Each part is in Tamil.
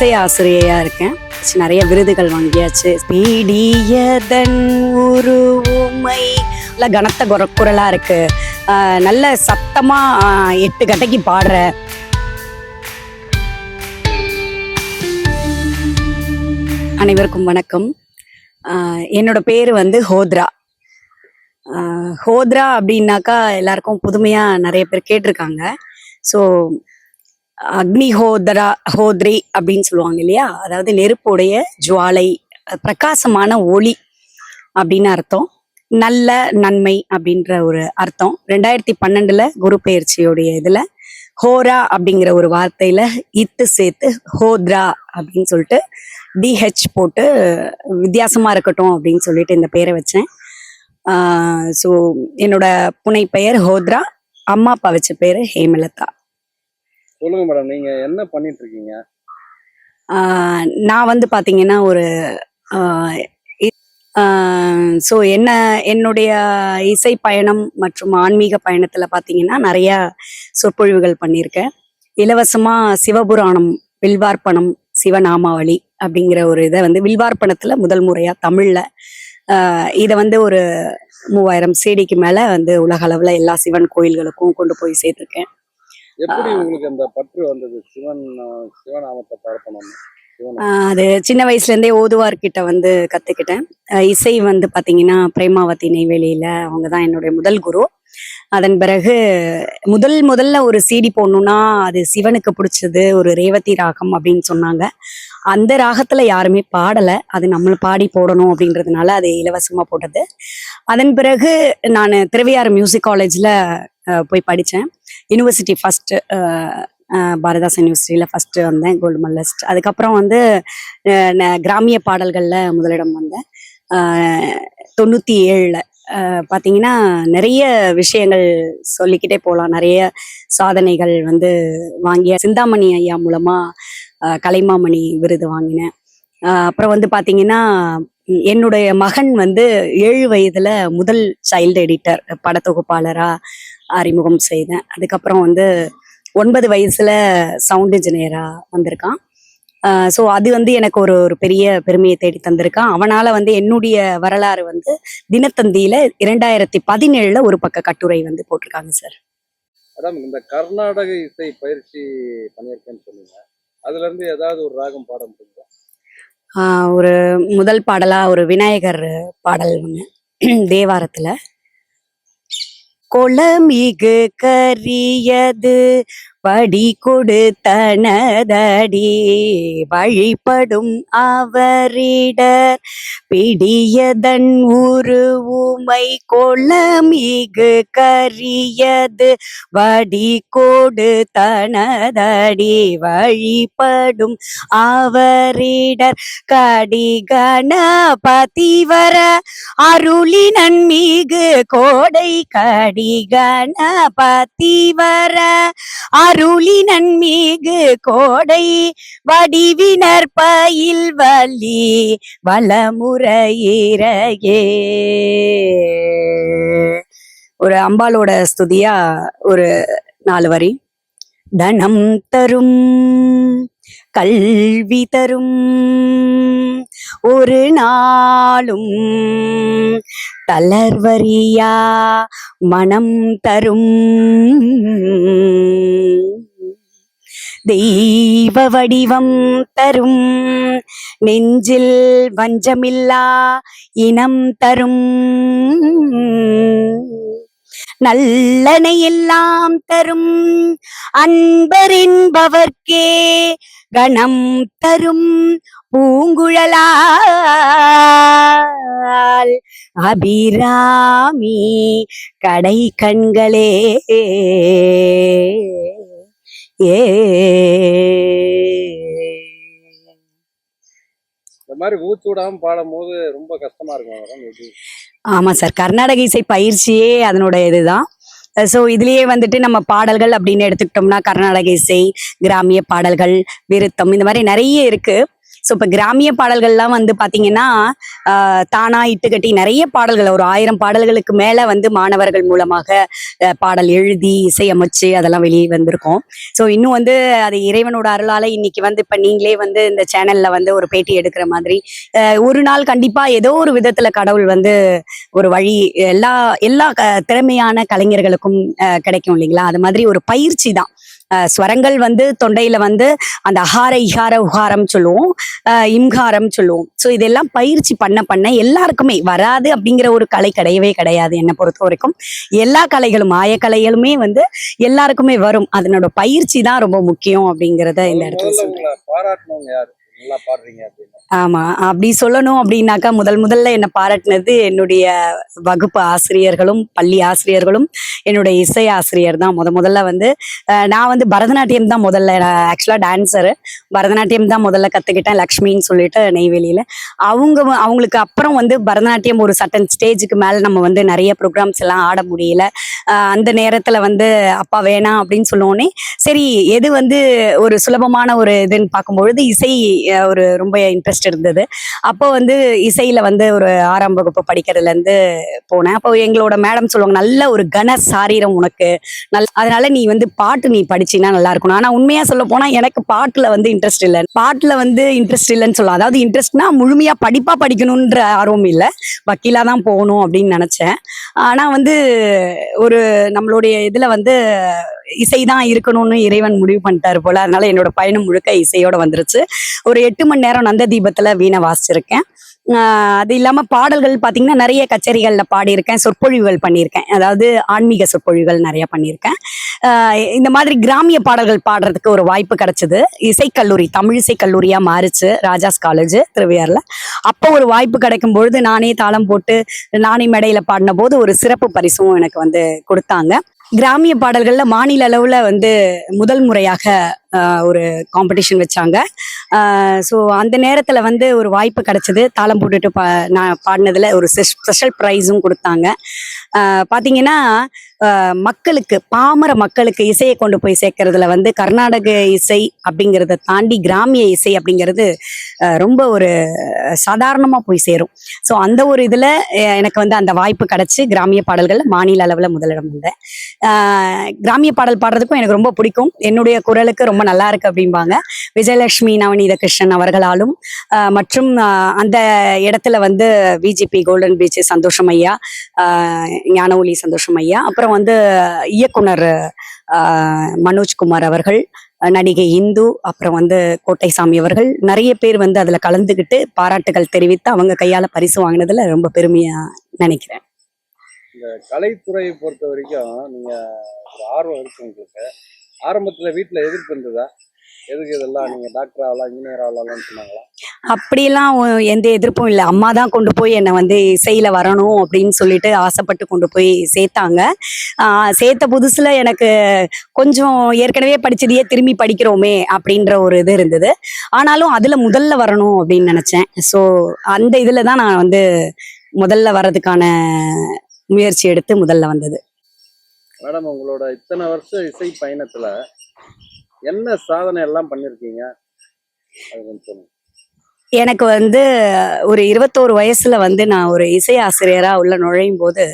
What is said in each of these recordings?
இசை ஆசிரியையா இருக்கேன். நிறைய விருதுகள் வாங்கியாச்சு. பீடியதன் உருவுமை நல்ல கனத்த குர- குரலா இருக்கு. நல்ல சத்தமா எட்டு கட்டைக்கு பாடுற. அனைவருக்கும் வணக்கம். என்னோட பேர் வந்து ஹோத்ரா. ஹோத்ரா அப்படின்னாக்கா எல்லாருக்கும் புதுமையாக நிறைய பேர் கேட்டிருக்காங்க. ஸோ அக்னிஹோதரா ஹோத்ரி அப்படின்னு சொல்லுவாங்க இல்லையா? அதாவது நெருப்புடைய ஜுவாலை பிரகாசமான ஒளி அப்படின்னு அர்த்தம். நல்ல நன்மை அப்படின்ற ஒரு அர்த்தம். ரெண்டாயிரத்தி பன்னெண்டுல குரு பெயர்ச்சியோடைய இதுல ஹோரா அப்படிங்கிற ஒரு வார்த்தையில இத்து சேர்த்து ஹோத்ரா அப்படின்னு சொல்லிட்டு டிஹெச் போட்டு வித்தியாசமா இருக்கட்டும் அப்படின்னு சொல்லிட்டு இந்த பேரை வச்சேன். ஸோ என்னோட புனை பெயர் ஹோத்ரா அம்மா அப்பா வச்ச பேரு ஹேமலதா. சொல்லுங்க மேடம் நீங்க என்ன பண்ணிட்டு இருக்கீங்க நான் வந்து பாத்தீங்கன்னா ஒரு ஸோ என்ன என்னுடைய இசை பயணம் மற்றும் ஆன்மீக பயணத்துல பாத்தீங்கன்னா நிறைய சொற்பொழிவுகள் பண்ணியிருக்கேன் இலவசமா சிவபுராணம் வில்வார்ப்பணம் சிவநாமாவளி அப்படிங்கிற ஒரு இதை வந்து வில்வார்ப்பணத்துல முதல் முறையா தமிழ்ல இதை வந்து ஒரு மூவாயிரம் சேடிக்கு மேல வந்து உலக எல்லா சிவன் கோயில்களுக்கும் கொண்டு போய் சேர்த்துருக்கேன். எப்படி உங்களுக்கு அந்த பற்று வந்தது? சிவன் சிவநாமத்தை பார்க்கணும். அது சின்ன வயசுல இருந்தே ஓதுவார்கிட்ட வந்து கத்துக்கிட்டேன். இசை வந்து பாத்தீங்கன்னா பிரேமாவதி நெய்வேலியில அவங்க தான் என்னுடைய முதல் குரு. அதன் பிறகு முதல் முதல்ல ஒரு சிடி போடணும்னா அது சிவனுக்கு பிடிச்சது ஒரு ரேவதி ராகம் அப்படின்னு சொன்னாங்க. அந்த ராகத்துல யாருமே பாடல. அது நம்மள பாடி போடணும் அப்படின்றதுனால அது இலவசமா போட்டது. அதன் பிறகு நான் திருவையாறு மியூசிக் காலேஜ்ல போய் படித்தேன் யூனிவர்சிட்டி ஃபர்ஸ்ட் பாரதாசன் யூனிவர்சிட்டியில் ஃபஸ்ட்டு வந்தேன் கோல்டு மெடலிஸ்ட் அதுக்கப்புறம் வந்து கிராமிய பாடல்களில் முதலிடம் வந்தேன். தொண்ணூற்றி ஏழில் பார்த்தீங்கன்னா நிறைய விஷயங்கள் சொல்லிக்கிட்டே போகலாம். நிறைய சாதனைகள் வந்து வாங்கிய சிந்தாமணி ஐயா மூலமாக கலைமாமணி விருது வாங்கினேன். அப்புறம் வந்து பார்த்தீங்கன்னா என்னுடைய மகன் வந்து ஏழு வயதுல முதல் சைல்டு எடிட்டர் படத்தொகுப்பாளரா அறிமுகம் செய்தேன். அதுக்கப்புறம் வந்து ஒன்பது வயசுல சவுண்ட் இன்ஜினியரா வந்திருக்கான். ஸோ அது வந்து எனக்கு ஒரு ஒரு பெரிய பெருமையை தேடி தந்திருக்கான். அவனால வந்து என்னுடைய வரலாறு வந்து தினத்தந்தியில இரண்டாயிரத்தி பதினேழுல ஒரு பக்க கட்டுரை வந்து போட்டிருக்காங்க சார் மேடம் இந்த கர்நாடக இசை பயிற்சி பண்ணியிருக்கேன்னு சொன்னீங்க. அதுல இருந்து ஏதாவது ஒரு ராகம் பாட ஆஹ் ஒரு முதல் பாடலா ஒரு விநாயகர் பாடல் ஒண்ணு தேவாரத்துல. குளமிகு கரியது. படி கொடுத்தனதடி. வழிபடும் அவரிடர் பிடியதன் உருவுமை கொளமிகு கரியது. வடி கொடுத்தனதடி வழிபடும் அவரிடர் கடிகண பதிவர அருளி நன்மிகு கோடை கடிகண பதிவர அருளி மீகு கோடை வடிவினர் பயில் வலி வளமுறையிறையே ஒரு அம்பாளோட ஸ்துதியா ஒரு நாலு வரி. தனம் தரும் கல்வி தரும். ஒரு நாளும் தளர்வரியா மனம் தரும். தெய்வ வடிவம் தரும். நெஞ்சில் வஞ்சமில்லா இனம் தரும். நல்லனை எல்லாம் தரும். அன்பரின்பவர்க்கே கணம் தரும் பூங்குழலால். அபிராமி கடை கண்களே. ஏ. மாதிரி மூச்சு விடாம பாடும் போது ரொம்ப கஷ்டமா இருக்கும். ஆமா சார் கர்நாடக இசை பயிற்சியே அதனோட இதுதான் ஸோ இதுலயே வந்துட்டு நம்ம பாடல்கள் அப்படின்னு எடுத்துக்கிட்டோம்னா கர்நாடக இசை கிராமிய பாடல்கள் விருத்தம் இந்த மாதிரி நிறைய இருக்குது ஸோ இப்போ கிராமிய பாடல்கள்லாம் வந்து பார்த்தீங்கன்னா தானா இட்டுக்கட்டி நிறைய பாடல்கள் ஒரு ஆயிரம் பாடல்களுக்கு மேலே வந்து மாணவர்கள் மூலமாக பாடல் எழுதி இசையமைச்சு அதெல்லாம் வெளியே வந்திருக்கோம். ஸோ இன்னும் வந்து அது இறைவனோட அருளால் இன்னைக்கு வந்து இப்போ நீங்களே வந்து இந்த சேனல்ல வந்து ஒரு பேட்டி எடுக்கிற மாதிரி ஒரு நாள் கண்டிப்பாக ஏதோ ஒரு விதத்துல கடவுள் வந்து ஒரு வழி எல்லா எல்லா திறமையான கலைஞர்களுக்கும் கிடைக்கும் இல்லைங்களா? அது மாதிரி ஒரு பயிற்சி தான். ஸ்வரங்கள் வந்து தொண்டையில வந்து அந்த அகார இகார உகாரம் சொல்லுவோம். ஆஹ் இம்காரம் சொல்லுவோம். ஸோ இதெல்லாம் பயிற்சி பண்ண பண்ண எல்லாருக்குமே வராது அப்படிங்கிற ஒரு கலை கிடையவே கிடையாது என்னை பொறுத்த வரைக்கும். எல்லா கலைகளும் ஆய கலைகளுமே வந்து எல்லாருக்குமே வரும். அதனோட பயிற்சி தான் ரொம்ப முக்கியம் அப்படிங்கிறத இந்த இடத்துல சொல்றேன். ஆமா அப்படி சொல்லணும் அப்படின்னாக்கா முதல் முதல்ல என்னை பாராட்டினது என்னுடைய வகுப்பு ஆசிரியர்களும் பள்ளி ஆசிரியர்களும் என்னுடைய இசை ஆசிரியர் தான். முத முதல்ல வந்து நான் வந்து பரதநாட்டியம் தான் முதல்ல ஆக்சுவலாக டான்சரு பரதநாட்டியம் தான் முதல்ல கற்றுக்கிட்டேன் லக்ஷ்மின்னு சொல்லிட்டு நெய்வேலியில. அவங்க அவங்களுக்கு அப்புறம் வந்து பரதநாட்டியம் ஒரு சட்டன் ஸ்டேஜுக்கு மேலே நம்ம வந்து நிறைய ப்ரோக்ராம்ஸ் எல்லாம் ஆட முடியல. அந்த நேரத்தில் வந்து அப்பா வேணாம் அப்படின்னு சொன்னோடனே சரி எது வந்து ஒரு சுலபமான ஒரு இதுன்னு பார்க்கும்பொழுது இசை ஒரு ரொம்ப இன்ட்ரெஸ்ட் இருந்தது. அப்போ வந்து இசையில வந்து ஒரு ஆறாம் வகுப்பு படிக்கிறதுலேருந்து போனேன். அப்போ எங்களோட மேடம் சொல்லுவாங்க நல்ல ஒரு கன சாரீரம் உனக்கு. நல் அதனால நீ வந்து பாட்டு நீ படிச்சீங்கன்னா நல்லா இருக்கணும் ஆனா உண்மையா சொல்ல போனா எனக்கு பாட்டுல வந்து இன்ட்ரெஸ்ட் இல்லை. பாட்டுல வந்து இன்ட்ரெஸ்ட் இல்லைன்னு சொல்லலாம். அதாவது இன்ட்ரெஸ்ட்னா முழுமையா படிப்பா படிக்கணுன்ற ஆர்வம் இல்லை. வக்கீலா தான் போகணும் அப்படின்னு நினைச்சேன். ஆனா வந்து ஒரு நம்மளுடைய இதுல வந்து இசை தான் இருக்கணும்னு இறைவன் முடிவு பண்ணிட்டாரு போல. அதனால என்னோட பயணம் முழுக்க இசையோட வந்துருச்சு. ஒரு எட்டு மணி நேரம் நந்த தீபத்துல வீணை வாசிச்சிருக்கேன். அது இல்லாம பாடல்கள் பாத்தீங்கன்னா நிறைய கச்சேரிகள்ல பாடியிருக்கேன். சொற்பொழிவுகள் பண்ணியிருக்கேன். அதாவது ஆன்மீக சொற்பொழிவுகள் நிறைய பண்ணியிருக்கேன். இந்த மாதிரி கிராமிய பாடல்கள் பாடுறதுக்கு ஒரு வாய்ப்பு கிடைச்சது. இசைக்கல்லூரி தமிழ் இசைக்கல்லூரியா மாறிச்சு. ராஜாஸ் காலேஜ் திருவையாறுல. அப்போ ஒரு வாய்ப்பு கிடைக்கும் பொழுது நானே தாளம் போட்டு நானே மேடையில பாடின போது ஒரு சிறப்பு பரிசும் எனக்கு வந்து கொடுத்தாங்க. கிராமிய பாடல்கள்ல மாநில அளவுல வந்து முதல் முறையாக ஒரு காம்படிஷன் வச்சாங்க. ஸோ அந்த நேரத்தில் வந்து ஒரு வாய்ப்பு கிடைச்சது. தாளம் போட்டுட்டு பா நான் பாடினதில் ஒரு ஸ்பெஷல் ப்ரைஸும் கொடுத்தாங்க. பார்த்தீங்கன்னா மக்களுக்கு பாமர மக்களுக்கு இசையை கொண்டு போய் சேர்க்கறதுல வந்து கர்நாடக இசை அப்படிங்கிறத தாண்டி கிராமிய இசை அப்படிங்கிறது ரொம்ப ஒரு சாதாரணமாக போய் சேரும். ஸோ அந்த ஒரு இதில் எனக்கு வந்து அந்த வாய்ப்பு கிடச்சி கிராமிய பாடல்கள் மாநில அளவில் முதலிடம் வந்தேன். கிராமிய பாடல் பாடுறதுக்கும் எனக்கு ரொம்ப பிடிக்கும். என்னுடைய குரலுக்கு ரொம்ப நல்லா இருக்கு அப்படிம்பாங்க. விஜயலட்சுமி நவநீத கிருஷ்ணன் அவர்களாலும் ஆஹ், மற்றும் அந்த இடத்துல வந்து பிஜேபி கோல்டன் பீச் சந்தோஷம் ஐயா ஆஹ், ஞான ஒளி சந்தோஷம் ஐயா அப்புறம் வந்து இயக்குனர் ஆஹ், மனோஜ்குமார் அவர்கள் நடிகை இந்து அப்புறம் வந்து கோட்டைசாமி அவர்கள் நிறைய பேர் வந்து அதுல கலந்துக்கிட்டு பாராட்டுகள் தெரிவித்து அவங்க கையால பரிசு வாங்கினதுல ரொம்ப பெருமையா நினைக்கிறேன். இந்த கலைத்துறையை பொறுத்த வரைக்கும் நீங்கள் ஆர்வம் இருக்கு உங்களுக்கு. ஆரம்பத்துல வீட்டுல எதிர்ப்பு இருந்ததா? எதுக்கு இதெல்லாம் நீங்க டாக்டர் ஆகலாம் இன்ஜினியர் ஆகலாம்னு சொன்னாங்களா? அப்படியெல்லாம் எந்த எதிர்ப்பும் இல்லை. அம்மா தான் கொண்டு போய் என்னை வந்து இசையில வரணும் அப்படின்னு சொல்லிட்டு ஆசைப்பட்டு கொண்டு போய் சேர்த்தாங்க. சேர்த்த புதுசுல எனக்கு கொஞ்சம் ஏற்கனவே படிச்சதையே திரும்பி படிக்கிறோமே அப்படின்ற ஒரு இது இருந்தது. ஆனாலும் அதில் முதல்ல வரணும் அப்படின்னு நினச்சேன். ஸோ அந்த இதுல தான் நான் வந்து முதல்ல வர்றதுக்கான முயற்சி எடுத்து முதல்ல வந்தது. மேடம் உங்களோட இத்தனை வருஷம் இசை பயணத்தில் என்ன சாதனை எல்லாம் பண்ணியிருக்கீங்க அது கொஞ்சம் எனக்கு வந்து ஒரு இருபத்தோரு வயசுல வந்து நான் ஒரு இசை ஆசிரியரா உள்ள நுழையும் போது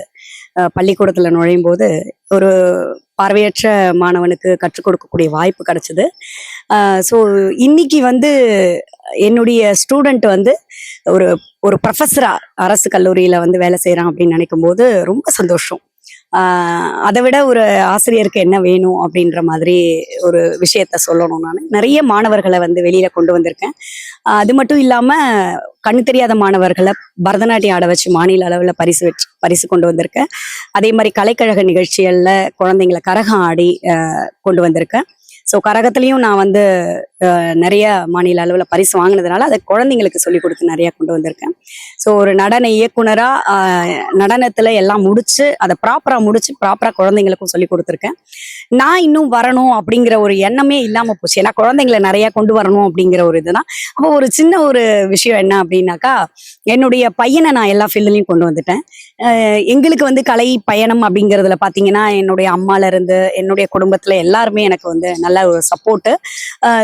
பள்ளிக்கூடத்துல நுழையும் போது ஒரு பார்வையற்ற மாணவனுக்கு கற்றுக் கொடுக்கக்கூடிய வாய்ப்பு கிடைச்சது. ஸோ இன்னைக்கு வந்து என்னுடைய ஸ்டூடெண்ட் வந்து ஒரு ஒரு ப்ரொஃபஸரா அரசு கல்லூரியில வந்து வேலை செய்கிறான் அப்படின்னு நினைக்கும் போது ரொம்ப சந்தோஷம். அதை விட ஒரு ஆசிரியருக்கு என்ன வேணும் அப்படின்ற மாதிரி ஒரு விஷயத்த சொல்லணும் நான். நிறைய மாணவர்களை வந்து வெளியில கொண்டு வந்திருக்கேன். அது மட்டும் இல்லாம கண்ணு தெரியாத மாணவர்களை பரதநாட்டியம் ஆட வச்சு மாநில அளவில் பரிசு வச்சு பரிசு கொண்டு வந்திருக்கேன். அதே மாதிரி கலைக்கழக நிகழ்ச்சிகளில் குழந்தைங்களை கரகம் ஆடி கொண்டு வந்திருக்கேன். ஸோ கரகத்துலேயும் நான் வந்து நிறைய மாநில அளவில் பரிசு வாங்கினதுனால அதை குழந்தைங்களுக்கு சொல்லி கொடுத்து நிறைய கொண்டு வந்திருக்கேன். ஸோ ஒரு நடன இயக்குனராக நடனத்தில் எல்லாம் முடிச்சு அதை ப்ராப்பராக முடிச்சு ப்ராப்பராக குழந்தைங்களுக்கும் சொல்லி கொடுத்துருக்கேன். நான் இன்னும் வரணும் அப்படிங்கிற ஒரு எண்ணமே இல்லாமல் போச்சு. ஏன்னா குழந்தைங்களை நிறைய கொண்டு வரணும் அப்படிங்கிற ஒரு இதுதான். அப்போ ஒரு சின்ன ஒரு விஷயம் என்ன அப்படின்னாக்கா என்னுடைய பையனை நான் எல்லா ஃபீல்டுலையும் கொண்டு வந்துட்டேன். எங்களுக்கு வந்து கலை பயணம் அப்படிங்கிறதுல பார்த்தீங்கன்னா என்னுடைய அம்மால இருந்து என்னுடைய குடும்பத்தில் எல்லாருமே எனக்கு வந்து நல்ல ஒரு சப்போர்ட்டு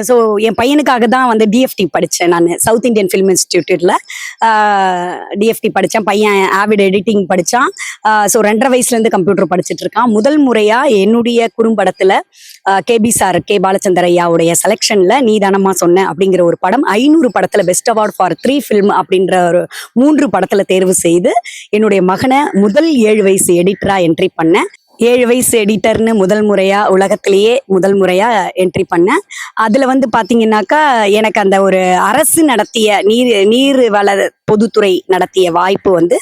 ஸோ என் பையனுக்காக தான் வந்து டிஎஃப்டி படித்தேன் நான். சவுத் இந்தியன் ஃபிலிம் இன்ஸ்டிடியூட்டில் டிஎஃப்டி படித்தேன் பையன் ஆவிட் எடிட்டிங் படித்தான் ஸோ ரெண்டரை வயசுலேருந்து கம்ப்யூட்டர் படிச்சுட்டு இருக்கான். முதல் முறையாக என்னுடைய குறும்படத்தில் கேபி சார் கே பாலச்சந்தர் ஐயாவுடைய செலெக்ஷனில் நீதானமா சொன்ன அப்படிங்கிற ஒரு படம் ஐநூறு படத்தில் best award for three film அப்படின்ற ஒரு மூன்று படத்தில் தேர்வு செய்து என்னுடைய மக மகனை முதல் ஏழு வயசு எடிட்டரா என்ட்ரி பண்ணேன் ஏழு வயசு எடிட்டர்னு முதல் முறையா உலகத்திலேயே முதல் முறையா என்ட்ரி பண்ணேன் அதுல வந்து பாத்தீங்கன்னாக்கா எனக்கு அந்த ஒரு அரசு நடத்திய நீர் நீர் வள பொதுத்துறை நடத்திய வாய்ப்பு வந்து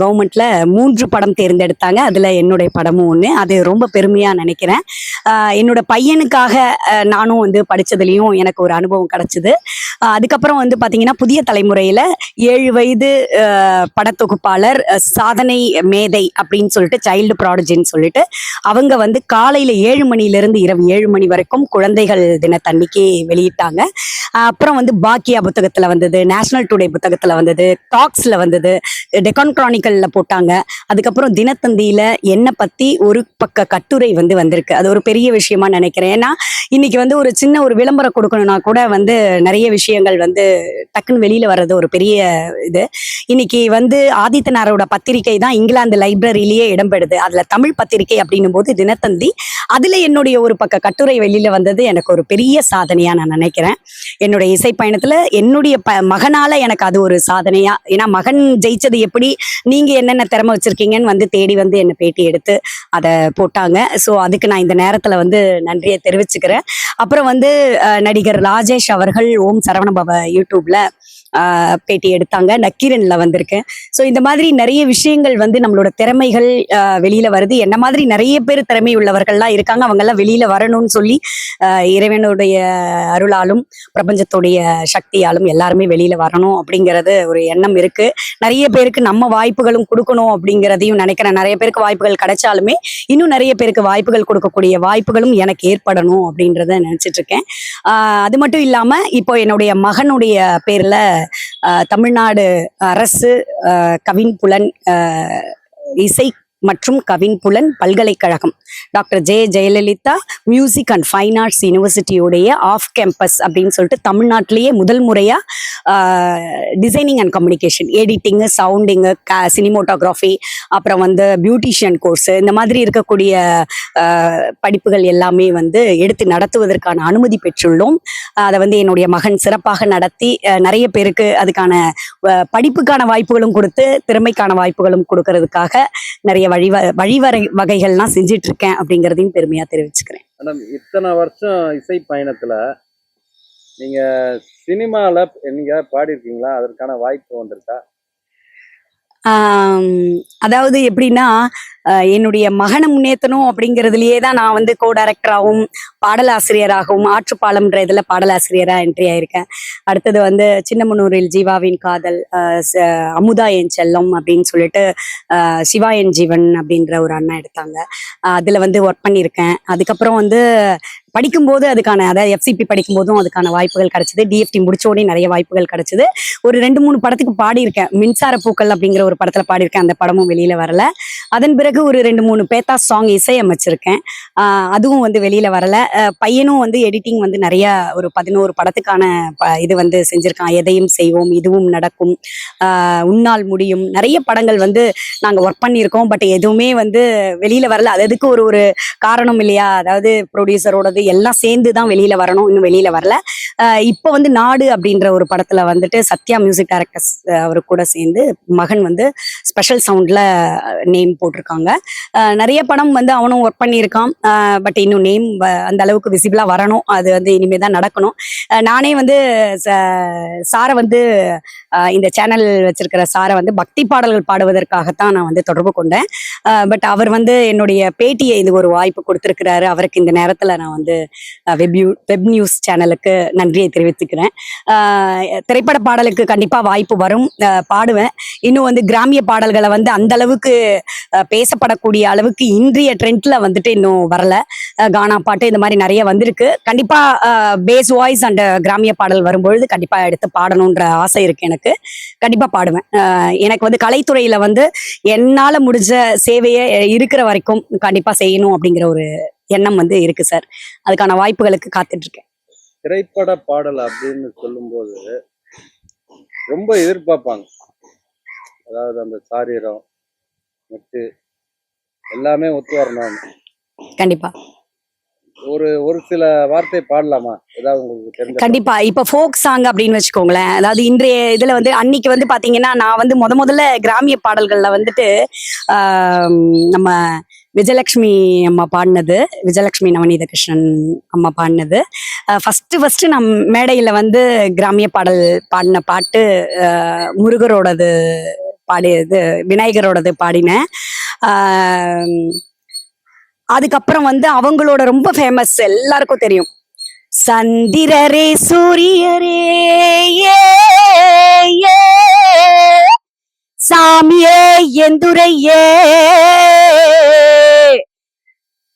கவர்மெண்ட்ல மூன்று படம் தேர்ந்தெடுத்தாங்க. அதுல என்னுடைய படமும் ஒன்று அது ரொம்ப பெருமையா நினைக்கிறேன். என்னோட பையனுக்காக நானும் வந்து படிச்சதுலயும் எனக்கு ஒரு அனுபவம் கிடைச்சது. அதுக்கப்புறம் வந்து பாத்தீங்கன்னா புதிய தலைமுறையில ஏழு வயது படத்தொகுப்பாளர் சாதனை மேதை அப்படின்னு சொல்லிட்டு சைல்டு ப்ராடஜின்னு சொல்லிட்டு அவங்க வந்து காலையில ஏழு மணியிலிருந்து இரவு ஏழு மணி வரைக்கும் குழந்தைகள் தினத்தன்னைக்கு வெளியிட்டாங்க. அப்புறம் வந்து பாக்கியா புத்தகத்துல வந்தது நேஷனல் டுடே புத்தகத்துல வந்தது. டாக்ஸ்ல வந்தது டெக்கான் கிரானிக்கல்ல போட்டாங்க. அதுக்கப்புறம் தினத்தந்தியில என்னை பத்தி ஒரு பக்க கட்டுரை வந்து வந்திருக்கு. அது ஒரு பெரிய விஷயமா நினைக்கிறேன். ஏன்னா இன்னைக்கு வந்து ஒரு சின்ன ஒரு விளம்பரம் கொடுக்கணும்னா கூட வந்து நிறைய விஷயங்கள் வந்து டக்குன்னு வெளியில வர்றது ஒரு பெரிய இது. இன்னைக்கு வந்து ஆதித்தனாரோட பத்திரிகை தான் இங்கிலாந்து லைப்ரரியிலேயே இடம்பெறுது. அதுல தமிழ் பத்திரிகை அப்படின்னும் போது தினத்தந்தி. அதுல என்னுடைய ஒரு பக்க கட்டுரை வெளியில வந்தது எனக்கு ஒரு பெரிய சாதனையா நான் நினைக்கிறேன். என்னுடைய இசை பயணத்துல என்னுடைய ப மகனால எனக்கு அது ஒரு சாதனை. சாதனையா? ஏன்னா மகன் ஜெயிச்சது எப்படி? நீங்க என்னென்ன திறமை வச்சிருக்கீங்கன்னு வந்து தேடி வந்து என்னை பேட்டி எடுத்து அதை போட்டாங்க. ஸோ அதுக்கு நான் இந்த நேரத்துல வந்து நன்றியை தெரிவிச்சுக்கிறேன். அப்புறம் வந்து நடிகர் ராஜேஷ் அவர்கள் ஓம் சரவணபவ யூடியூப்ல பேட்டி எடுத்தாங்க. நக்கீரன்ல வந்திருக்கேன். ஸோ இந்த மாதிரி நிறைய விஷயங்கள் வந்து நம்மளோட திறமைகள் வெளியில வருது. என்ன மாதிரி நிறைய பேர் திறமை உள்ளவர்கள்லாம் இருக்காங்க. அவங்கெல்லாம் வெளியில வரணும்னு சொல்லி இறைவனுடைய அருளாலும் பிரபஞ்சத்துடைய சக்தியாலும் எல்லாருமே வெளியில வரணும் அப்படிங்கிறது ஒரு எண்ணம் இருக்கு. நிறைய பேருக்கு நம்ம வாய்ப்புகளும் கொடுக்கணும் அப்படிங்கிறதையும் நினைக்கிறேன். நிறைய பேருக்கு வாய்ப்புகள் கிடைச்சாலுமே இன்னும் நிறைய பேருக்கு வாய்ப்புகள் கொடுக்கக்கூடிய வாய்ப்புகளும் எனக்கு ஏற்படணும் அப்படின்றத நினைச்சிட்டு இருக்கேன். அது மட்டும் இல்லாம இப்போ என்னுடைய மகனுடைய பேர்ல தமிழ்நாடு அரசு ஆஹ் கவின் புலன் இசை மற்றும் கவின் புலன் பல்கலைக்கழகம். Doctor Jaya Jayalalithaa music and fine arts யூனிவர்சிட்டியுடைய off campus அப்படின்னு சொல்லிட்டு தமிழ்நாட்டிலேயே முதல் முறையா designing and communication editing sounding க சினிமோட்டோகிராஃபி அப்புறம் வந்து பியூட்டிஷியன் கோர்ஸ் இந்த மாதிரி இருக்கக்கூடிய படிப்புகள் எல்லாமே வந்து எடுத்து நடத்துவதற்கான அனுமதி பெற்றுள்ளோம். அதை வந்து என்னுடைய மகன் சிறப்பாக நடத்தி நிறைய பேருக்கு அதுக்கான படிப்புக்கான வாய்ப்புகளும் கொடுத்து திறமைக்கான வாய்ப்புகளும் கொடுக்கறதுக்காக நிறைய வழிவ வழிவரை வகைகள்லாம் செஞ்சுட்டு இருக்கேன் அப்படிங்கிறதையும் பெருமையா தெரிவிச்சுக்கிறேன். மேடம் இத்தனை வருஷம் இசை பயணத்துல நீங்க சினிமால நீங்க பாடியிருக்கீங்களா? அதற்கான வாய்ப்பு வந்திருக்கா? அதாவது எப்படின்னா என்னுடைய மகனை முன்னேற்றணும் அப்படிங்கிறதுலயே தான் நான் வந்து கோ டைரக்டராகவும் பாடலாசிரியராகவும் ஆற்றுப்பாலம்ன்ற இதில் பாடலாசிரியராக என்ட்ரி ஆயிருக்கேன். அடுத்தது வந்து சின்னமனூரில் ஜீவாவின் காதல் அமுதா என் செல்லம் அப்படின்னு சொல்லிட்டு சிவா என் ஜீவன் அப்படின்ற ஒரு அண்ணா எடுத்தாங்க. அதில் வந்து ஒர்க் பண்ணியிருக்கேன். அதுக்கப்புறம் வந்து படிக்கும்போது அதுக்கான அதாவது எஃப்சிபி படிக்கும்போதும் அதுக்கான வாய்ப்புகள் கிடைச்சிது. டிஎஃப்டி முடிச்ச உடனே நிறைய வாய்ப்புகள் கிடச்சிது. ஒரு ரெண்டு மூணு படத்துக்கு பாடியிருக்கேன். மின்சார பூக்கள் அப்படிங்கிற ஒரு படத்தில் பாடியிருக்கேன். அந்த படமும் வெளியில் வரல. அதன் பிறகு ஒரு ரெண்டு மூணு பேத்தா சாங் இசையமைச்சிருக்கேன். அதுவும் வந்து வெளியில் வரல. பையனும் வந்து எடிட்டிங் வந்து நிறைய ஒரு பதினோரு படத்துக்கான ப- இது வந்து செஞ்சிருக்கான். எதையும் செய்வோம் இதுவும் நடக்கும். உன்னால் முடியும். நிறைய படங்கள் வந்து நாங்க ஒர்க் பண்ணியிருக்கோம். பட் எதுவுமே வந்து வெளியில வரல. அது அதுக்கு ஒரு ஒரு காரணம் இல்லையா? அதாவது ப்ரொடியூசரோடது எல்லாம் சேர்ந்து தான் வெளியில வரணும். இன்னும் வெளியில வரல. இப்போ வந்து நாடு அப்படின்ற ஒரு படத்துல வந்துட்டு சத்யா மியூசிக் டைரக்டர்ஸ் அவர் கூட சேர்ந்து மகன் வந்து ஸ்பெஷல் சவுண்ட்ல நேம் போட்டிருக்காங்க. நிறைய படம் வந்து அவனும் ஒர்க் பண்ணியிருக்கான். பட் இன்னும் நேம் அந்த அளவுக்கு விசிபிளா வரணும். அது வந்து இனிமே தான் நடக்கணும். நானே வந்து ச- சாரை வந்து இந்த சேனல் வச்சிருக்கிற சாரை வந்து பக்தி பாடல்கள் பாடுவதற்காகத்தான் நான் வந்து தொடர்பு கொண்டேன். பட் அவர் வந்து என்னுடைய பேட்டியை இது ஒரு வாய்ப்பு கொடுத்துருக்கிறாரு. அவருக்கு இந்த நேரத்தில் நான் வந்து வெப் வெப் நியூஸ் சேனலுக்கு நன்றியை தெரிவித்துக்கிறேன். ஆஹ் திரைப்பட பாடலுக்கு கண்டிப்பா வாய்ப்பு வரும். பாடுவேன். இன்னும் வந்து கிராமிய பாடல்களை வந்து அந்த அளவுக்கு பேசப்படக்கூடிய அளவுக்கு இன்றைய ட்ரெண்ட்ல வந்துட்டு இன்னும் வரல. கானா பாட்டு இந்த மாதிரி நிறைய வந்திருக்கு. கண்டிப்பா பேஸ் வாய்ஸ் அண்ட் கிராமிய பாடல் வரும்பொழுது கண்டிப்பா எடுத்து பாடணுன்ற ஆசை இருக்கு எனக்கு. கண்டிப்பா பாடுவேன். எனக்கு வந்து கலைத்துறையில வந்து என்னால முடிஞ்ச சேவையை இருக்கிற வரைக்கும் கண்டிப்பா செய்யணும் அப்படிங்கிற ஒரு எண்ணம் வந்து இருக்கு சார். அதுக்கான வாய்ப்புகளுக்கு காத்துட்டு இருக்கேன். திரைப்பட பாடல் அப்படின்னு சொல்லும்போது ரொம்ப எதிர்பார்ப்பாங்க. அதாவது அந்த சாரீரம் மெட்டு எல்லாமே ஒத்து வரணும் கண்டிப்பா. ஒரு ஒரு சில வார்த்தை பாடலாமா? ஏதாவது உங்களுக்கு தெரிஞ்ச கண்டிப்பா. இப்ப ஃபோக் சாங் அப்படின்னு வச்சுக்கோங்களேன். அதாவது இன்றைய இதுல வந்து அன்னைக்கு வந்து பாத்தீங்கன்னா நான் வந்து முத முதல்ல கிராமிய பாடல்கள்ல வந்துட்டு நம்ம விஜயலட்சுமி அம்மா பாடினது விஜயலட்சுமி நவநீத கிருஷ்ணன் அம்மா பாடினது. ஃபஸ்ட்டு ஃபஸ்ட்டு நம் மேடையில் வந்து கிராமிய பாடல் பாடின பாட்டு முருகரோடது பாடியது விநாயகரோடது பாடினேன். அதுக்கப்புறம் வந்து அவங்களோட ரொம்ப ஃபேமஸ் எல்லாருக்கும் தெரியும். சந்திரரே சூரியரே ஏ, சாமியே எந்துரையே.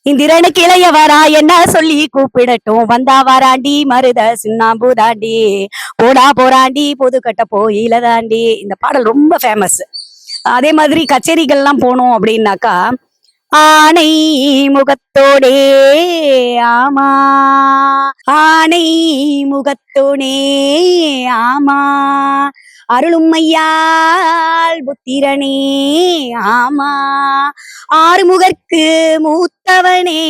இந்திரனுக்கு இளையவரா என்ன சொல்லி கூப்பிடட்டும்? வந்தா வராண்டி மருத சின்னாம்பூதாண்டி தாண்டி. போடா போராண்டி பொது போயில தாண்டி. இந்த பாடல் ரொம்ப ஃபேமஸ் அதே மாதிரி கச்சேரிகள்லாம் போனோம் அப்படின்னாக்கா ஆனை முகத்தோடே ஆமா. ஆனை முகத்தோடே ஆமா. அருளும்மையால் புத்திரனே ஆமா. ஆறுமுகர்க்கு மூத்தவனே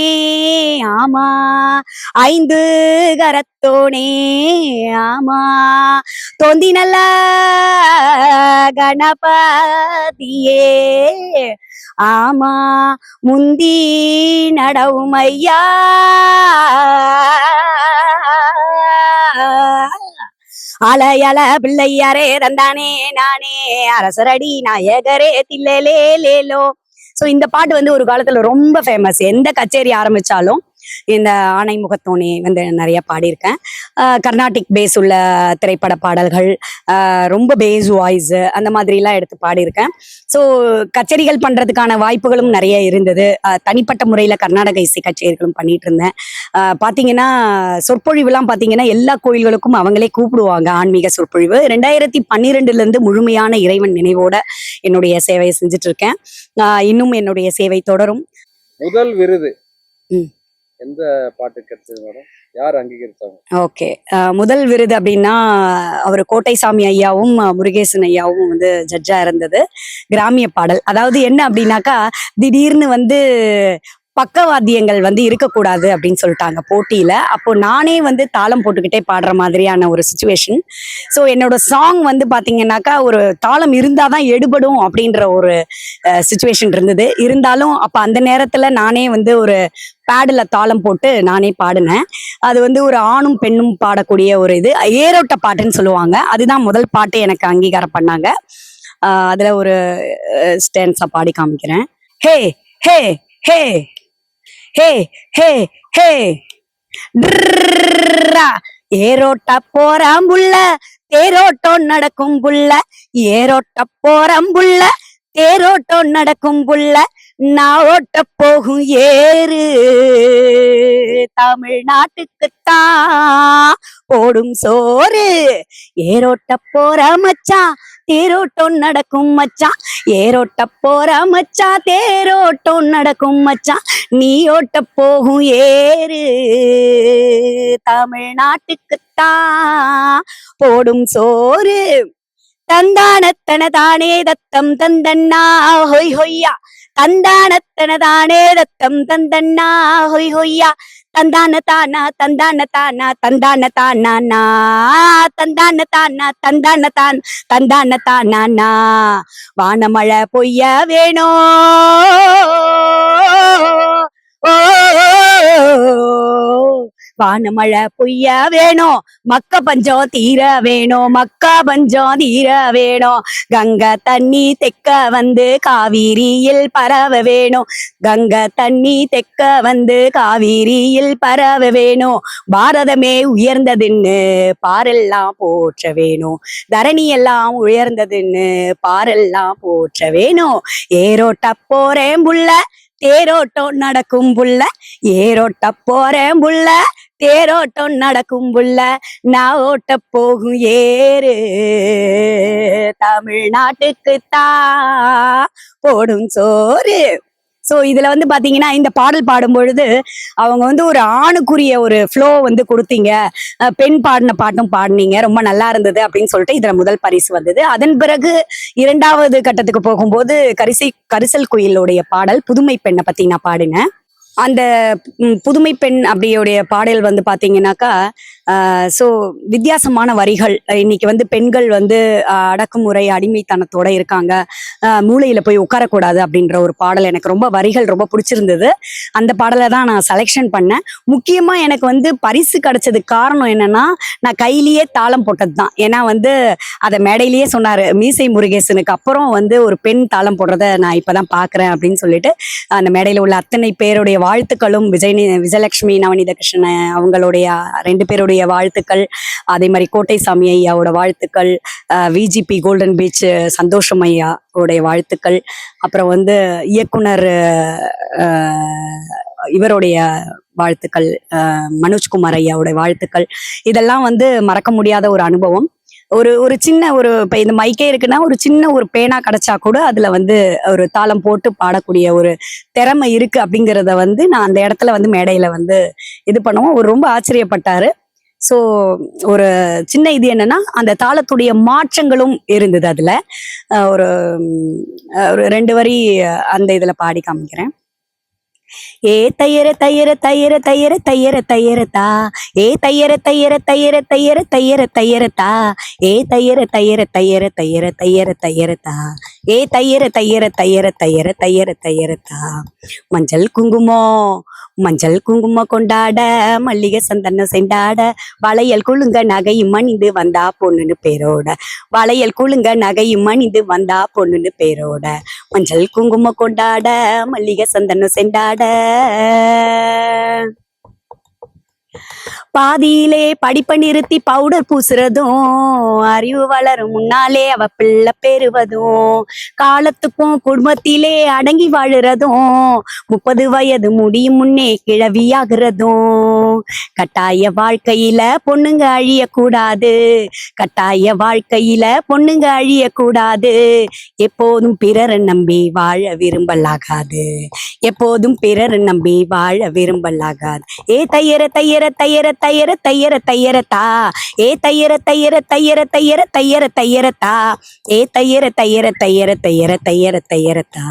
ஆமா. ஐந்து கரத்தோனே ஆமா. தொந்தி நல்ல கணபதியே ஆமா. முந்தி நடவும் அலையல பிள்ளையாரே தந்தானே நானே. அரசரடி நாயகரே தில்லேலே லேலோ. ஸோ இந்த பாட்டு வந்து ஒரு காலத்துல ரொம்ப ஃபேமஸ் எந்த கச்சேரி ஆரம்பிச்சாலும் இந்த ஆணை முகத்தோனே வந்து நிறைய பாடியிருக்கேன். கர்நாடிக் பேஸ் உள்ள திரைப்பட பாடல்கள் ரொம்ப பேஸ் வாய்ஸ் அந்த மாதிரிலாம் எடுத்து பாடியிருக்கேன். ஸோ கச்சேரிகள் பண்றதுக்கான வாய்ப்புகளும் நிறைய இருந்தது. தனிப்பட்ட முறையில் கர்நாடக இசை கச்சேரிகளும் பண்ணிட்டு இருந்தேன் ஆஹ் பாத்தீங்கன்னா சொற்பொழிவுலாம் பாத்தீங்கன்னா எல்லா கோயில்களுக்கும் அவங்களே கூப்பிடுவாங்க ஆன்மீக சொற்பொழிவு. ரெண்டாயிரத்தி பன்னிரெண்டுல இருந்து முழுமையான இறைவன் நினைவோட என்னுடைய சேவையை செஞ்சுட்டு இருக்கேன் இன்னும் என்னுடைய சேவை தொடரும். முதல் விருது. எந்த பாட்டு கிடைச்சது மேடம் யார் அங்கீகரித்தாங்க ஓகே. முதல் விருது அப்படின்னா அவர் கோட்டைசாமி ஐயாவும் முருகேசன் ஐயாவும் வந்து ஜட்ஜா இருந்தது. கிராமிய பாடல். அதாவது என்ன அப்படின்னாக்கா திடீர்னு வந்து பக்கவாத்தியங்கள் வந்து இருக்கக்கூடாது அப்படின்னு சொல்லிட்டாங்க போட்டியில். அப்போ நானே வந்து தாளம் போட்டுக்கிட்டே பாடுற மாதிரியான ஒரு சுச்சுவேஷன் ஸோ என்னோட சாங் வந்து பார்த்தீங்கன்னாக்கா ஒரு தாளம் இருந்தால் தான் எடுபடும் அப்படின்ற ஒரு சுச்சுவேஷன் இருந்தது. இருந்தாலும் அப்போ அந்த நேரத்தில் நானே வந்து ஒரு பேடில் தாளம் போட்டு நானே பாடினேன். அது வந்து ஒரு ஆணும் பெண்ணும் பாடக்கூடிய ஒரு இது. ஏரோட்ட பாட்டுன்னு சொல்லுவாங்க. அதுதான் முதல் பாட்டு எனக்கு அங்கீகாரம் பண்ணாங்க. அதில் ஒரு ஸ்டேன்ஸாக பாடி காமிக்கிறேன். ஹே ஹே ஹே ஹே ஹே ஹே. ஏரோட்ட போறாம்புள்ள தேரோட்டம் நடக்கும் புள்ள ஏரோட்ட போறாம்புள்ள தேரோட்டம் நடக்கும் புள்ள நான் ஓட்ட போகும் ஏறு. தமிழ்நாட்டுக்குத்தான் போடும் சோறு. ஏரோட்ட போற மச்சான் தேரோட்டம் நடக்கும் மச்சான். ஏரோட்ட போற மச்சான். தேரோட்டம் நடக்கும் மச்சான். நீ ஓட்ட போகும் ஏறு. தமிழ்நாட்டுக்குத்தான் போடும் சோறு. தந்தானத்தன தானே தத்தம் தந்தண்ணா. ஹொய் ஹொய்யா. தந்தானத்தன தானே தத்தம் தந்தண்ணா. ஹொய் ஹொய்யா. தந்தான தானா தந்தான தானா தந்தான தானா தந்தான தானா தந்தான தான் தந்தான தானா வானமழை பொய்ய வேணும் ஓ. வானமழை பொய்ய வேணும் மக்க பஞ்சம் தீர வேணும் மக்கா பஞ்சம் தீர வேணும் கங்கை தண்ணி தெக்க வந்து காவிரியில் பரவ வேணும் கங்கை தண்ணி தெக்க வந்து காவிரியில் பரவ வேணும் பாரதமே உயர்ந்ததுன்னு பாரெல்லாம் போற்ற வேணும் தரணி எல்லாம் உயர்ந்ததுன்னு பாரெல்லாம் போற்ற வேணும் ஏரோட்ட போறேன் புள்ள தேரோட்டம் நடக்கும் புள்ள ஏரோட்ட போறேன் புள்ள தேரோட்டம் நடக்கும் புள்ள நான் ஓட்ட போகும் ஏறு. தமிழ்நாட்டுக்கு தான் போடும் சோறு. ஸோ இதுல வந்து பார்த்தீங்கன்னா இந்த பாடல் பாடும் பொழுது அவங்க வந்து ஒரு ஆணுக்குரிய ஒரு ஃப்ளோ வந்து கொடுத்தீங்க. பெண் பாடின பாட்டும் பாடினீங்க. ரொம்ப நல்லா இருந்தது அப்படின்னு சொல்லிட்டு இதில் முதல் பரிசு வந்தது. அதன் பிறகு இரண்டாவது கட்டத்துக்கு போகும்போது கரிசை கரிசல் குயிலுடைய பாடல் புதுமை பெண்ணை பற்றி நான் பாடினேன். அந்த புதுமை பெண் அப்படியுடைய பாடல் வந்து பார்த்தீங்கன்னாக்கா ஸோ வித்தியாசமான வரிகள். இன்னைக்கு வந்து பெண்கள் வந்து அடக்குமுறை அடிமைத்தனத்தோட இருக்காங்க. மூளையில் போய் உட்காரக்கூடாது அப்படின்ற ஒரு பாடல் எனக்கு ரொம்ப வரிகள் ரொம்ப பிடிச்சிருந்தது. அந்த பாடலை தான் நான் செலெக்ஷன் பண்ணேன். முக்கியமாக எனக்கு வந்து பரிசு கிடைச்சதுக்கு காரணம் என்னன்னா நான் கையிலேயே தாளம் போட்டது தான். ஏன்னா வந்து அதை மேடையிலேயே சொன்னார் மீசை முருகேசனுக்கு. அப்புறம் வந்து ஒரு பெண் தாளம் போடுறத நான் இப்போ தான் பார்க்குறேன் அப்படின்னு சொல்லிட்டு அந்த மேடையில் உள்ள அத்தனை பேருடைய வாழ்த்துக்களும். விஜய் விஜயலட்சுமி நவநீத கிருஷ்ணன் அவங்களுடைய ரெண்டு பேருடைய வாழ்த்துக்கள். அதே மாதிரி கோட்டைசாமி ஐயாவோட வாழ்த்துக்கள். விஜிபி கோல்டன் பீச் சந்தோஷம் ஐயா அவருடைய வாழ்த்துக்கள். அப்புறம் வந்து இயக்குனர் இவருடைய வாழ்த்துக்கள். மனோஜ்குமார் ஐயாவுடைய வாழ்த்துக்கள். இதெல்லாம் வந்து மறக்க முடியாத ஒரு அனுபவம். ஒரு ஒரு சின்ன ஒரு இப்போ இந்த மைக்கே இருக்குன்னா ஒரு சின்ன ஒரு பேனா கிடைச்சா கூட அதுல வந்து ஒரு தாளம் போட்டு பாடக்கூடிய ஒரு திறமை இருக்கு அப்படிங்கிறத வந்து நான் அந்த இடத்துல வந்து மேடையில வந்து இது பண்ணுவோம். அவர் ரொம்ப ஆச்சரியப்பட்டாரு. ஸோ ஒரு சின்ன இது என்னன்னா அந்த தாளத்துடைய மாற்றங்களும் இருந்தது அதுல. ஒரு ஒரு ரெண்டு வரி அந்த இதில் பாடி காமிக்கிறேன். ஏ தையர தையர தையர தையர தையர தையரத்தா ஏ தையர தையர தையர தையர தையர தையரத்தா ஏ தையர தையர தையர தையர தையர தையரத்தா ஏ தையர தையர தையர தையர தையர தையரத்தா மஞ்சள் குங்குமம் மஞ்சள் குங்குமம் கொண்டாட மல்லிகை சந்தனம் செண்டாட வளையல் குழுங்க நகையும் மணிந்து வந்தா பொண்ணுன்னு பேரோட. வளையல் குழுங்க நகையும் மணிந்து வந்தா பொண்ணுன்னு பேரோட. மஞ்சள் குங்குமம் கொண்டாட மல்லிகை சந்தனம் செண்டாட. பாதியிலே படிப்பை நிறுத்தி பவுடர் பூசுறதும் அறிவு வளரும் முன்னாலே அவ பிள்ளை பெறுவதும் காலத்துக்கும் குடும்பத்திலே அடங்கி வாழுறதும் முப்பது வயது முடியும் முன்னே கிழவியாகிறதும். கட்டாய வாழ்க்கையில பொண்ணுங்க அழியக்கூடாது. கட்டாய வாழ்க்கையில பொண்ணுங்க அழியக்கூடாது. எப்போதும் பிறரை நம்பி வாழ விரும்பலாகாது. எப்போதும் பிறரை நம்பி வாழ விரும்பலாகாது. ஏ தையர தையர தையர தையர தையர தையரத்தா. ஏ தையர தையர தையர தையர தையர தையரத்தா. ஏ தையர தையர தையர தையர தையர தையரத்தா.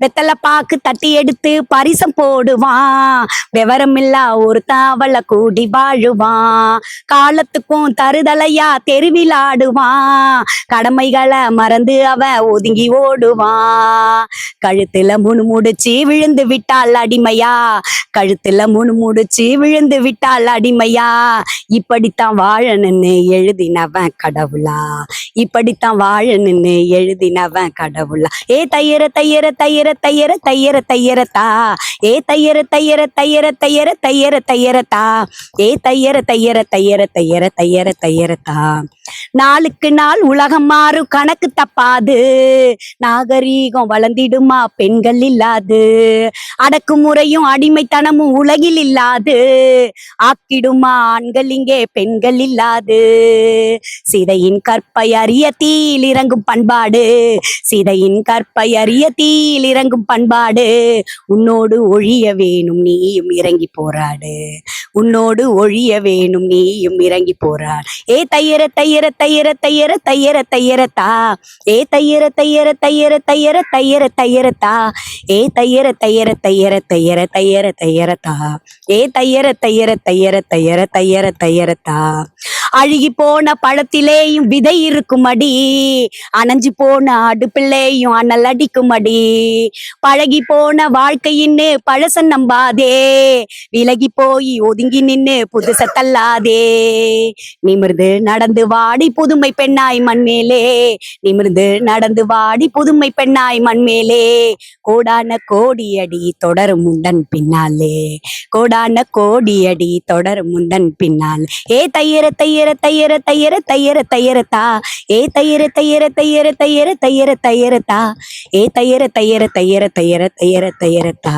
வெத்தலை பாக்கு தட்டி எடுத்து பரிசம் போடுவான் விவரம் இல்லா ஒருத்தன் அவளை கூடி வாழுவான் காலத்துக்கும் தருதலையா தெருவில் ஆடுவான் கடமைகளை மறந்து அவ ஒதுங்கி ஓடுவான் கழுத்துல முணு முடிச்சு விழுந்து விட்டாள் அடிமையா. கழுத்துல முணு முடிச்சு விழுந்து விட்டாள் அடிமையா இப்படித்தான் வாழணும்னு எழுதினவன் கடவுளா இப்படித்தான் வாழணும்னு எழுதினவன் கடவுளா ஏ தையர தையர தையர தையர தையர தையரத்தா ஏ தையர தையர தையர தையர தையர தையரத்தா ஏ தையர தையர தையர தையர தையர தையரத்தா நாளுக்கு நாள் உலகம் மாறும் கணக்கு தப்பாது நாகரீகம் வளர்ந்திடுமா பெண்கள் இல்லாது அடக்குமுறையும் அடிமைத்தனமும் உலகில் இல்லாது சிதைந்திடுமா ஆண்கள் இங்கே பெண்கள் இல்லாது. சிதையின் கற்பை அறிய தீயில் இறங்கும் பண்பாடு. சிதையின் கற்பை அறிய தீயில் இறங்கும் பண்பாடு. உன்னோடு ஒழிய வேணும் நீயும் இறங்கி போராடு. உன்னோடு ஒழிய வேணும் நீயும் இறங்கி போராடு ஏ தையர தையர தையர தையர தையர தையரத்தா ஏ தையர தையர தையர தையர தையர தையரத்தா ஏ தையர தையர தையர தையர தையர தையரத்தா ஏ தையர தையர தையர தையர தையர தையரத்தா அழுகி போன பழத்திலேயும் விதை இருக்குமடி. அணைஞ்சு போன அடுப்பிள்ளையும் அனல் அடிக்குமடி. பழகி போன வாழ்க்கையின்னு பழச நம்பாதே. விலகி போய் ஒதுங்கி நின்னு புதுச தள்ளாதே. நிமிர்ந்து நடந்து வாடி புதுமை பெண்ணாய் மண்மேலே. நிமிர்ந்து நடந்து வாடி புதுமை பெண்ணாய் மண்மேலே. கோடான கோடியடி தொடரும் முந்தன் பின்னாலே. கோடான கோடியடி தொடரும் முந்தன் பின்னால். ஏ தையர தையர தையர தையர தையர தையரத்தா ஏ தையர தையர தையர தையர தையர தையரத்தா ஏ தையர தையர தையர தையர தையர தையரத்தா